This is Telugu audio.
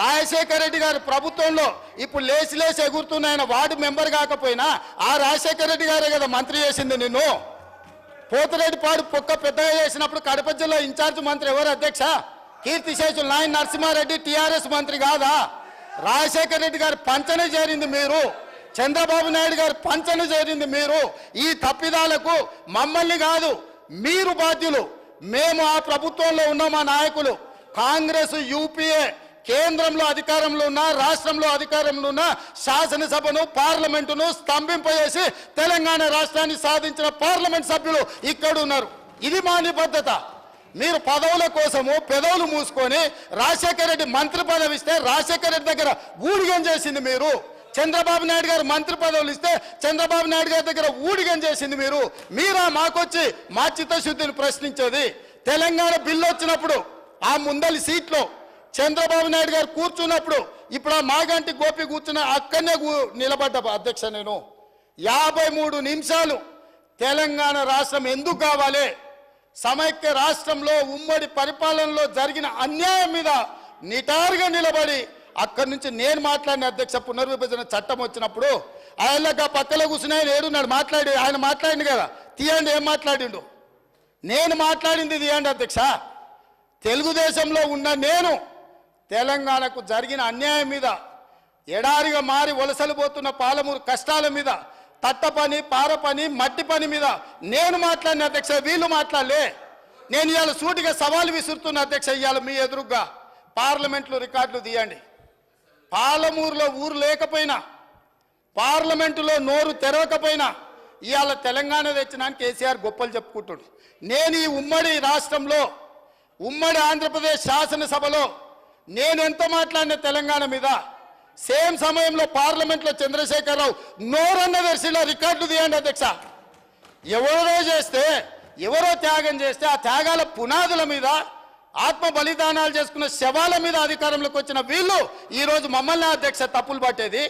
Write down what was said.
రాజశేఖర రెడ్డి గారు ప్రభుత్వంలో ఇప్పుడు లేచి లేచి ఎగురుతున్న ఆయన వార్డు మెంబర్ కాకపోయినా ఆ రాజశేఖర రెడ్డి గారే కదా మంత్రి చేసింది నిన్ను. పోతిరెడ్డిపాడు పొక్క పెద్దగా చేసినప్పుడు కడప జిల్లా ఇన్ఛార్జ్ మంత్రి ఎవరు అధ్యక్ష? కీర్తిశేషులు నాయన నరసింహారెడ్డి టీఆర్ఎస్ మంత్రి కాదా? రాజశేఖర రెడ్డి గారు పంచన చేరింది మీరు. చంద్రబాబు నాయుడు గారు పంచన చేరింది మీరు. ఈ తప్పిదాలకు మమ్మల్ని కాదు మీరు బాధ్యులు. మేము ఆ ప్రభుత్వంలో ఉన్న మా నాయకులు. కాంగ్రెస్ యూపీఏ కేంద్రంలో అధికారంలో ఉన్న రాష్ట్రంలో అధికారంలో ఉన్న శాసనసభను పార్లమెంటును స్తంభింపజేసి తెలంగాణ రాష్ట్రాన్ని సాధించిన పార్లమెంట్ సభ్యులు ఇక్కడ ఉన్నారు. ఇది మా నిబద్ధత మీరు పదవుల కోసము పెదవులు మూసుకొని రాజశేఖర రెడ్డి మంత్రి పదవి ఇస్తే రాజశేఖర రెడ్డి దగ్గర ఊడిగం చేసింది మీరు. చంద్రబాబు నాయుడు గారు మంత్రి పదవులు ఇస్తే చంద్రబాబు నాయుడు గారి దగ్గర ఊడిగం చేసింది మీరు. మీరా మాకొచ్చి మా చిత్తశుద్ధిని ప్రశ్నించేది. తెలంగాణ బిల్లు వచ్చినప్పుడు ఆ ముందలి సీట్లో చంద్రబాబు నాయుడు గారు కూర్చున్నప్పుడు ఇప్పుడు ఆ మాగంటి గోపి కూర్చున్న అక్కడనే నిలబడ్డ అధ్యక్ష నేను. యాభై మూడు నిమిషాలు తెలంగాణ రాష్ట్రం ఎందుకు కావాలి? సమైక్య రాష్ట్రంలో ఉమ్మడి పరిపాలనలో జరిగిన అన్యాయం మీద నిటారుగా నిలబడి అక్కడి నుంచి నేను మాట్లాడిన అధ్యక్ష పునర్విభజన చట్టం వచ్చినప్పుడు ఆయనగా పక్కలో కూర్చుని ఆయన ఏడున్నాడు మాట్లాడి ఆయన మాట్లాడింది కదా. తీయండి ఏం మాట్లాడిండు? నేను మాట్లాడింది తీయండి అధ్యక్ష. తెలుగుదేశంలో ఉన్న నేను తెలంగాణకు జరిగిన అన్యాయం మీద ఎడారిగా మారి వలసలు పోతున్న పాలమూరు కష్టాల మీద తట్ట పని పార పని మట్టి పని మీద నేను మాట్లాడిన అధ్యక్ష వీళ్ళు మాట్లాడలే. నేను ఇవాళ సూటిగా సవాలు విసురుతున్న అధ్యక్ష ఇవాళ మీ ఎదురుగా పార్లమెంట్లో రికార్డులు తీయండి. పాలమూరులో ఊరు లేకపోయినా పార్లమెంటులో నోరు తెరవకపోయినా ఇవాళ తెలంగాణ తెచ్చినాను కేసీఆర్ గొప్పలు చెప్పుకుంటుడు. నేను ఈ ఉమ్మడి రాష్ట్రంలో ఉమ్మడి ఆంధ్రప్రదేశ్ శాసనసభలో నేను ఎంత మాట్లాడిన తెలంగాణ మీద? సేమ్ సమయంలో పార్లమెంట్లో చంద్రశేఖరరావు నోరన్న దర్శిలో రికార్డు తీయండి అధ్యక్ష. ఎవరో చేస్తే ఎవరో త్యాగం చేస్తే ఆ త్యాగాల పునాదుల మీద ఆత్మ బలిదానాలు చేసుకున్న శవాల మీద అధికారంలోకి వచ్చిన వీళ్ళు ఈరోజు మమ్మల్ని అధ్యక్ష తప్పులు పట్టేది.